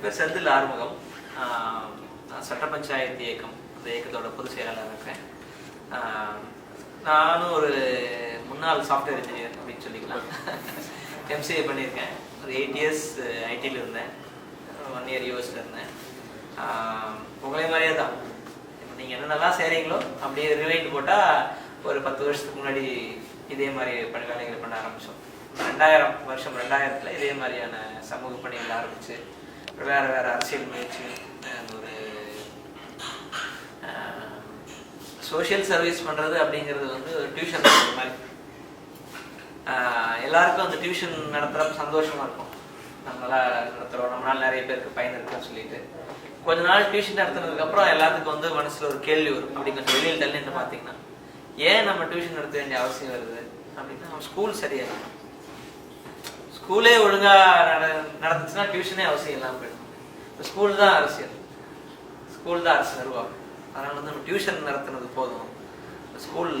என் பேர் செந்தில் ஆறுமுகம் நான் சட்ட பஞ்சாயத்து இயக்கம் அந்த இயக்கத்தோட பொதுச் செயலாளர் இருக்கேன். நானும் ஒரு முன்னாள் சாஃப்ட்வேர் இன்ஜினியர் அப்படின்னு சொல்லிக்கலாம். எம்சிஏ பண்ணியிருக்கேன். ஒரு எயிட் இயர்ஸ் ஐடியில் இருந்தேன். ஒன் இயர் யூஎஸில் இருந்தேன். உங்களே மாதிரியே தான். இப்போ நீங்கள் என்னென்னலாம் செய்கிறீங்களோ அப்படியே ரிவைண்ட் போட்டால் ஒரு பத்து வருஷத்துக்கு முன்னாடி இதே மாதிரி பணி பண்ண ஆரம்பித்தோம் ரெண்டாயிரம் வருஷம் ரெண்டாயிரத்தில் இதே மாதிரியான சமூக பணிகள் ஆரம்பிச்சு வேற வேற அரசியல் முயற்சி ஒரு சோஷியல் சர்வீஸ் பண்ணுறது அப்படிங்கிறது வந்து ஒரு டியூஷன் மாதிரி. ஆஹ் எல்லாருக்கும் அந்த டியூஷன் நடத்துகிறப்ப சந்தோஷமா இருக்கும். நம்மளா நடத்துகிறோம் நம்மளால நிறைய பேருக்கு பயன் இருக்குன்னு சொல்லிட்டு. கொஞ்ச நாள் டியூஷன் நடத்துனதுக்கு அப்புறம் எல்லாத்துக்கும் வந்து மனசுல ஒரு கேள்வி வரும். அப்படி கொஞ்சம் வெளியில் தள்ளி பார்த்தீங்கன்னா ஏன் நம்ம டியூஷன் நடத்த வேண்டிய அவசியம் வருது? அப்படின்னா ஸ்கூல் சரியா இருக்கும் ஸ்கூலே ஒழுங்கா நட நடந்துச்சுன்னா டியூஷனே அவசியம் இல்லாமல் போயிடும். ஸ்கூல் தான் அரசியல். ஸ்கூல் தான் அரசு நிர்வாகம். அதனால வந்து நம்ம டியூஷன் நடத்துனது போதும். ஸ்கூல்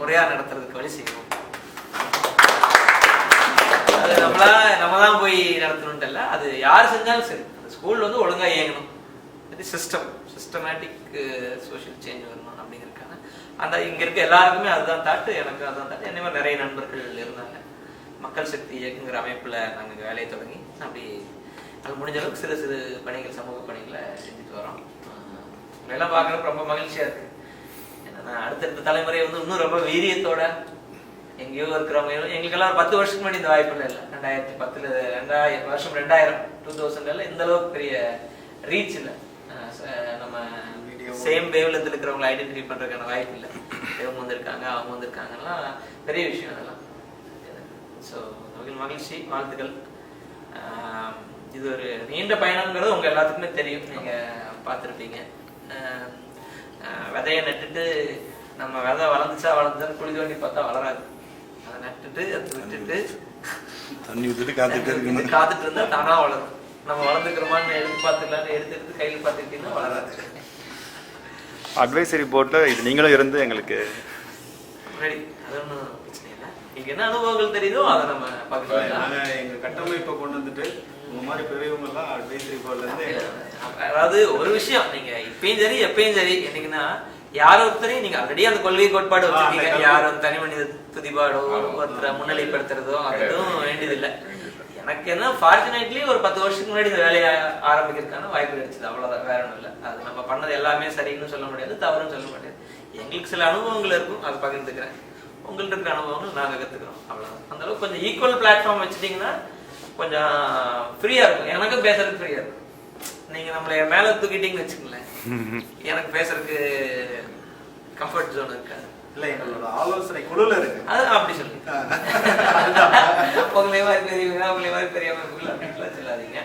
முறையா நடத்துறதுக்கு வழி செய்யணும் அது நம்மளா நம்ம தான் போய் நடத்தணும்ட்டு இல்ல அது யார் செஞ்சாலும் சரி. அந்த ஸ்கூல் வந்து ஒழுங்கா இயங்கணும். இது சிஸ்டம் சிஸ்டமேட்டிக் சோஷியல் சேஞ்ச் வரணும் அப்படிங்கிறதுக்கான. அந்த இங்க இருக்க எல்லாருக்குமே அதுதான் தாட்டு எனக்கு அதுதான் தாட்டு என்ன நிறைய நண்பர்கள் இருந்தாங்க. மக்கள் சக்தி இயக்குங்கிற அமைப்புல நாங்க இங்க வேலையை தொடங்கி அப்படி அது முடிஞ்ச அளவுக்கு சிறு சிறு பணிகள் சமூக பணிகளை செஞ்சுட்டு வரோம். இதெல்லாம் பார்க்கறப்ப ரொம்ப மகிழ்ச்சியா இருக்கு. என்னன்னா அடுத்தடுத்த தலைமுறை வந்து இன்னும் ரொம்ப வீரியத்தோட எங்கேயோ இருக்கிறவங்க எங்களுக்கெல்லாம் பத்து வருஷத்துக்கு முன்னாடி இந்த வாய்ப்பு இல்லை. ரெண்டாயிரத்தி பத்துல ரெண்டாயிரம் வருஷம் ரெண்டாயிரம் டூ தௌசண்ட்ல இந்த அளவுக்கு பெரிய ரீச் இல்லை. நம்ம சேம் வேவ்ல இருக்கிறவங்களை ஐடென்டிஃபை பண்றதுக்கான வாய்ப்பு இல்லை. இவங்க வந்திருக்காங்க அவங்க வந்திருக்காங்கலாம் பெரிய விஷயம் அதெல்லாம். மகிழ்ச்சி வாழ்த்துக்கள். இது ஒரு நீண்ட பயணம்ங்கிறது உங்க எல்லாத்துக்குமே தெரியும். நீங்க பார்த்துருப்பீங்க. விதைய நட்டுட்டு நம்ம விதை வளர்ந்துச்சா வளர்ந்துச்சான்னு குழி தோண்டி பார்த்தா வளராது. அதை நட்டுட்டு அதை விட்டுட்டு தண்ணி ஊற்றிட்டு காத்துட்டு இது காத்துட்டு இருந்தா தானா வளரும். நம்ம வளர்ந்துக்கிறோமான்னு எடுத்து பார்த்துக்கலான்னு எடுத்து எடுத்து கையில் பார்த்துக்கிட்டீங்கன்னா வளராது. அட்வைசரி போர்டில் இது நீங்களும் இருந்து எங்களுக்கு முன்னாடி அது ஒன்றும் பிரச்சனை இல்லை. இங்க என்ன அனுபவங்கள் தெரியுதோ அதை நம்ம பார்க்கலாம் நாங்க எங்க கட்டமைப்பை கொண்டு வந்துட்டு உங்க மாதிரி பெரியவங்க எல்லாம் அட்வைசரி போர்ட்ல இருந்து அதாவது ஒரு விஷயம் நீங்க இப்பயும் சரி எப்பயும் சரி என்னைக்குன்னா யார் ஒருத்தரையும் நீங்க ஆல்ரெடி அந்த கொள்கை கோட்பாடு வச்சிருக்கீங்க. அந்த யார் வந்து தனி மனித துதிபாடோ ஒருத்தரை முன்னிலைப்படுத்துறதோ அதுவும் வேண்டியதில்லை. எனக்கு என்ன ஃபார்ச்சுனேட்லி ஒரு பத்து வருஷத்துக்கு முன்னாடி இந்த வேலையை ஆரம்பிக்கிறதுக்கான வாய்ப்பு கிடைச்சது. அவ்வளவுதான். வேற ஒன்றும் இல்லை. அது நம்ம பண்ணது எல்லாமே சரின்னு சொல்ல முடியாது தவறுன்னு சொல்ல முடியாது. எங்களுக்கு சில அனுபவங்கள் இருக்கும் அது பகிர்ந்துக்கிறேன். உங்கள்ட்ட இருக்கிற அனுபவங்கள் நாங்க கத்துக்கிறோம். அவ்வளவுதான். அந்த அளவுக்கு கொஞ்சம் ஈக்குவல் பிளாட்ஃபார்ம் வச்சுட்டீங்கன்னா கொஞ்சம் ஃப்ரீயா இருக்கும். எனக்கும் பேசுறதுக்கு ஃப்ரீயா இருக்கும். நீங்க நம்மள மேல தூக்கிட்டீங்கன்னு வச்சுக்கோங்களேன். எனக்கு பேசுறதுக்கு கம்ஃபர்ட் ஜோன் இருக்காது. இல்ல எங்களோட ஆலோசனை குழுல இருக்கு. அது அப்படி சொல்லுங்க. உங்களே மாதிரி பெரியவங்க உங்களே மாதிரி பெரியவங்க அப்படின்லாம் சொல்லாதீங்க.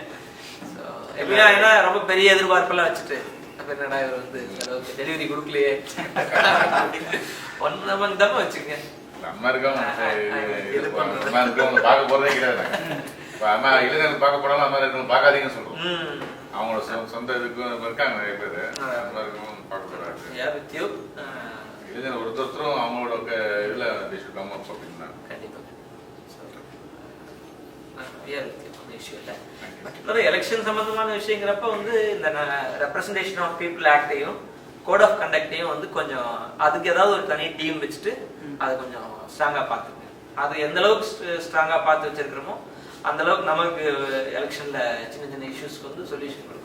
So, எப்படின்னா ஏன்னா ரொம்ப பெரிய எதிர்பார்ப்பெல்லாம் வச்சுட்டு அப்ப என்னடா இவர் வந்து டெலிவரி கொடுக்கலையே. ஒன்னு நம்ம தம்ம வச்சுங்க நம்ம இருக்கவங்க பார்க்க போறதே கிடையாது. அம்மா இளைஞர்கள் பார்க்க போனாலும் அம்மா இருக்கவங்க பார்க்காதீங்கன்னு சொல்றோம். அவங்களோட சொந்த இதுக்கும் இருக்காங்க நிறைய பேர். ஹாப்பியாக இருக்குது with you. ஒண்ணும் எலெக்ஷன் சம்மந்தமான விஷயங்கிறப்ப வந்து இந்த ரெப்ரசன்டேஷன் ஆஃப் பீப்புள் ஆக்டையும் கோட் ஆஃப் கண்டக்டையும் வந்து கொஞ்சம் அதுக்கு ஏதாவது ஒரு தனி டீம் வச்சுட்டு அதை கொஞ்சம் ஸ்ட்ராங்காக பார்த்துக்கணும் அது எந்த அளவுக்கு ஸ்ட்ராங்காக பார்த்து வச்சிருக்கிறோமோ அந்த அளவுக்கு நமக்கு எலெக்ஷன்ல சின்ன சின்ன இஷ்யூஸ்க்கு வந்து சொல்யூஷன் கொடுக்கும்.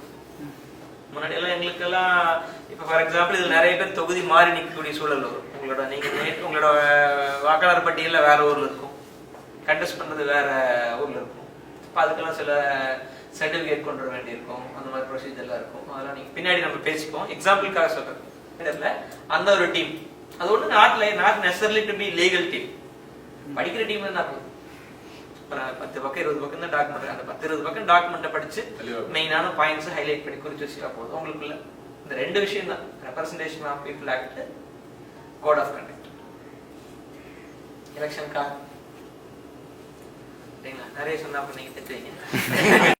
முன்னாடி எல்லாம் எங்களுக்கெல்லாம் இப்போ ஃபார் எக்ஸாம்பிள் இதில் நிறைய பேர் தொகுதி மாறி நிற்கக்கூடிய சூழல் வரும். உங்களோட நீங்க உங்களோட வாக்காளர் பட்டியலில் வேற ஊர்ல இருக்கும். கண்டெஸ்ட் பண்ணுறது வேற ஊர்ல இருக்கும். இப்போ அதுக்கெல்லாம் சில சர்டிஃபிகேட் கொண்டு வர வேண்டியிருக்கும். அந்த மாதிரி ப்ரொசீஜர்லாம் இருக்கும். அதெல்லாம் நீங்க பின்னாடி நம்ம பேசிப்போம். எக்ஸாம்பிளுக்காக இதுல அந்த ஒரு டீம் அது ஒன்று நாட்டில் not necessarily to be legal team படிக்கிற டீம் தான் போதும். பத்து பக்கம் இருபது பக்கம் தான் டாக்குமெண்ட் அந்த பத்து இருபது பக்கம் டாக்குமெண்ட்டை படிச்சு. மெயினான பாயிண்ட்ஸ் ஹைலைட் பண்ணி குறிச்சு வச்சுட்டா போதும். உங்களுக்குள்ள இந்த ரெண்டு விஷயம் தான். Representation of people act code of conduct election car சரிங்களா நிறைய சொன்னா அப்ப நீங்க திட்டுவீங்க.